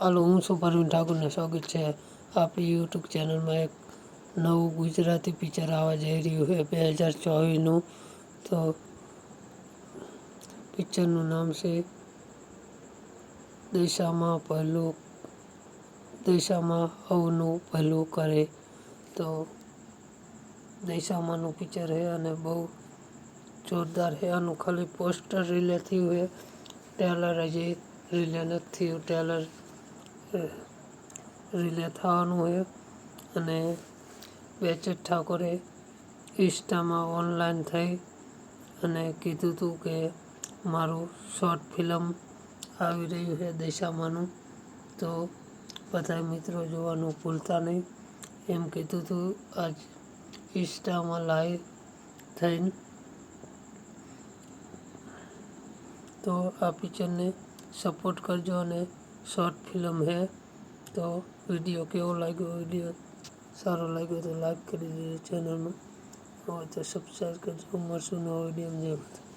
હાલો, હું છું ઠાકુરને. સ્વાગત છે આપણી યુટ્યુબ ચેનલમાં એક નવું ગુજરાતી પિક્ચર આવવા જઈ રહ્યું છે, બે હજાર ચોવીસનું. તો પિક્ચરનું નામ છે દિશામાં પહેલું, દિશામાં અવનું પહેલું કરે તો દિશામાંનું પિક્ચર છે અને બહુ જોરદાર છે. આનું ખાલી પોસ્ટર રિલે થયું છે. ટેલર હજી રિલે નથી થયું. ટ્રેલર રિલે થવાનું છે અને બેચેટ ઠાકોરે ઇન્સ્ટામાં ઓનલાઈન થઈ અને કીધું હતું કે મારું શોર્ટ ફિલ્મ આવી રહ્યું છે દિશામાંનું. તો બધા મિત્રો જોવાનું ભૂલતા નહીં. એમ કીધું હતું આજ ઇન્સ્ટામાં લાઈવ થઈને. તો આ પિક્ચરને સપોર્ટ કરજો અને શોર્ટ ફિલ્મ છે તો વીડિયો કેવો લાગ્યો વીડિયો સારો લાગ્યો તો લાઈક કરી દેજો ચેનલમાં હવે તો સબસ્ક્રાઈબ કરજો મળશું નવો વીડિયો જય માતા